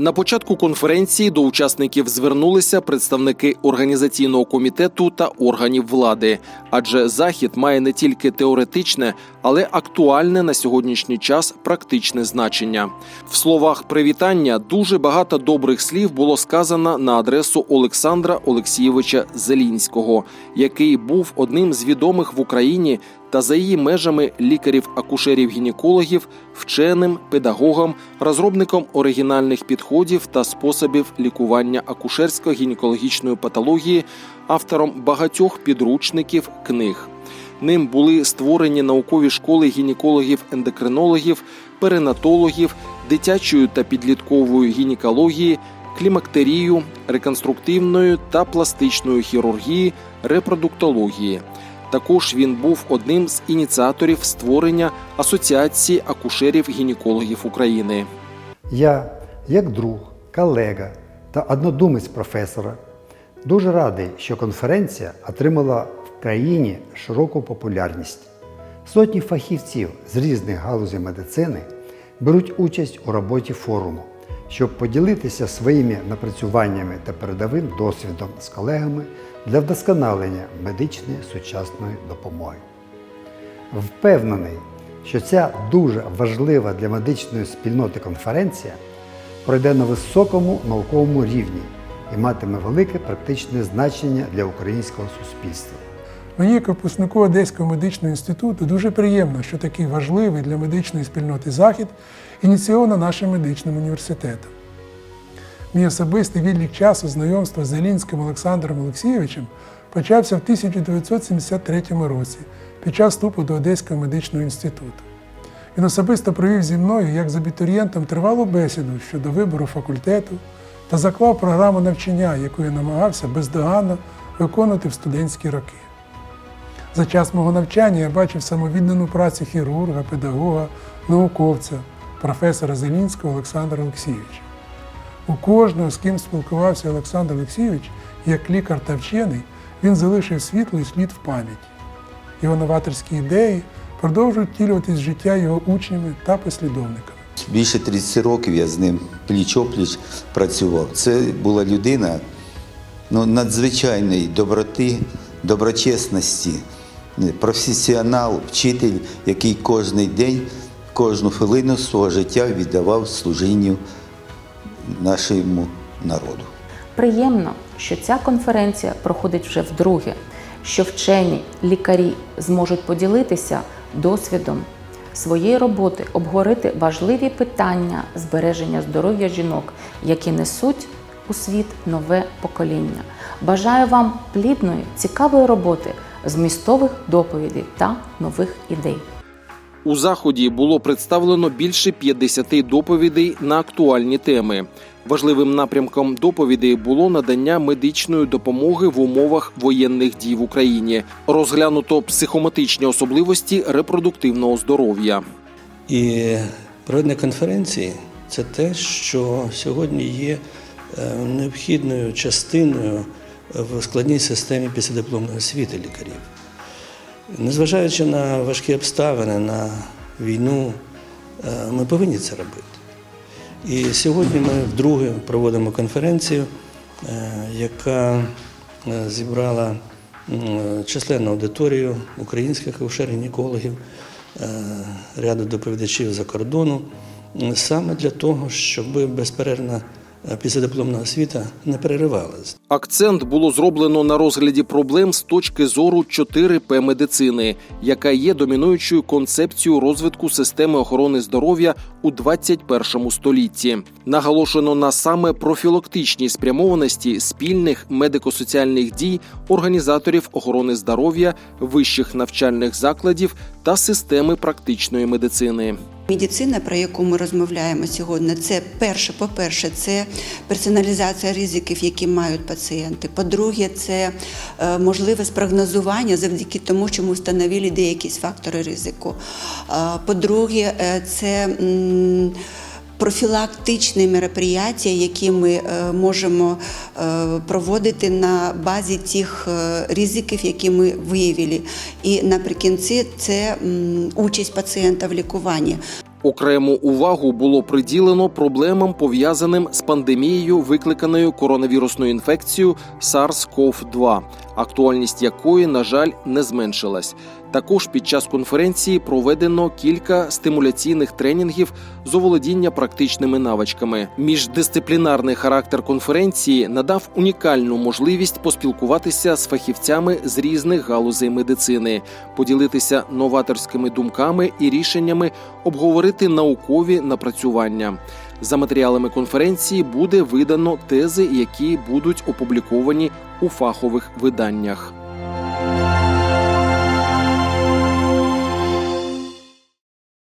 На початку конференції до учасників звернулися представники організаційного комітету та органів влади, адже захід має не тільки теоретичне, але актуальне на сьогоднішній час практичне значення. В словах привітання дуже багато добрих слів було сказано на адресу Олександра Олексійовича Зелінського, який був одним з відомих в Україні та за її межами лікарів-акушерів-гінекологів, вченим, педагогом, розробником оригінальних підходів та способів лікування акушерсько-гінекологічної патології, автором багатьох підручників книг. Ним були створені наукові школи гінекологів-ендокринологів, перинатологів, дитячої та підліткової гінекології, клімактерію, реконструктивної та пластичної хірургії, репродуктології. Також він був одним з ініціаторів створення Асоціації акушерів-гінекологів України. Я, як друг, колега та однодумець професора, дуже радий, що конференція отримала в країні широку популярність. Сотні фахівців з різних галузей медицини беруть участь у роботі форуму, щоб поділитися своїми напрацюваннями та передовим досвідом з колегами для вдосконалення медичної сучасної допомоги. Впевнений, що ця дуже важлива для медичної спільноти конференція пройде на високому науковому рівні і матиме велике практичне значення для українського суспільства. Мені, як випускнику Одеського медичного інституту, дуже приємно, що такий важливий для медичної спільноти захід ініційовано нашим медичним університетом. Мій особистий відлік часу знайомства з Зелінським Олександром Олексійовичем почався в 1973 році під час вступу до Одеського медичного інституту. Він особисто провів зі мною як з абітурієнтом тривалу бесіду щодо вибору факультету та заклав програму навчання, яку я намагався бездоганно виконувати в студентські роки. За час мого навчання я бачив самовіддану працю хірурга, педагога, науковця, професора Зелінського Олександра Олексійовича. У кожного, з ким спілкувався Олександр Олексійович, як лікар та вчений, він залишив світлий слід в пам'яті. Його новаторські ідеї продовжують втілюватись життя його учнями та послідовниками. Більше 30 років я з ним пліч-опліч працював. Це була людина ну, надзвичайної доброти, доброчесності, професіонал, вчитель, який кожен день, кожну хвилину свого життя віддавав служінню нашому народу. Приємно, що ця конференція проходить вже вдруге, що вчені лікарі зможуть поділитися досвідом своєї роботи, обговорити важливі питання збереження здоров'я жінок, які несуть у світ нове покоління. Бажаю вам плідної, цікавої роботи, змістових доповідей та нових ідей. У заході було представлено більше 50 доповідей на актуальні теми. Важливим напрямком доповідей було надання медичної допомоги в умовах воєнних дій в Україні. Розглянуто психоматичні особливості репродуктивного здоров'я. І проведення конференції це те, що сьогодні є необхідною частиною в складній системі післядипломної освіти лікарів. Незважаючи на важкі обставини, на війну, е, ми повинні це робити. І сьогодні ми вдруге проводимо конференцію, е, яка е, зібрала численну аудиторію українських акушер-гінекологів, е, ряду доповідачів за кордону, саме для того, щоб безперервна е, післядипломна освіта не переривалась. Акцент було зроблено на розгляді проблем з точки зору 4П медицини, яка є домінуючою концепцією розвитку системи охорони здоров'я у 21 столітті. Наголошено на саме профілактичній спрямованості спільних медико-соціальних дій організаторів охорони здоров'я, вищих навчальних закладів та системи практичної медицини. Медицина, про яку ми розмовляємо сьогодні, це перше, по-перше, це персоналізація ризиків, які мають пацієнти. По-друге, це можливе спрогнозування завдяки тому, що ми встановили деякі фактори ризику. Е, По-друге, е, це профілактичні мероприятия, які ми е, можемо е, проводити на базі тих е, ризиків, які ми виявили. І наприкінці це участь пацієнта в лікуванні. Окрему увагу було приділено проблемам, пов'язаним з пандемією, викликаною коронавірусною інфекцією SARS-CoV-2, актуальність якої, на жаль, не зменшилась. Також під час конференції проведено кілька стимуляційних тренінгів з оволодіння практичними навичками. Міждисциплінарний характер конференції надав унікальну можливість поспілкуватися з фахівцями з різних галузей медицини, поділитися новаторськими думками і рішеннями, обговорити наукові напрацювання. За матеріалами конференції буде видано тези, які будуть опубліковані у фахових виданнях.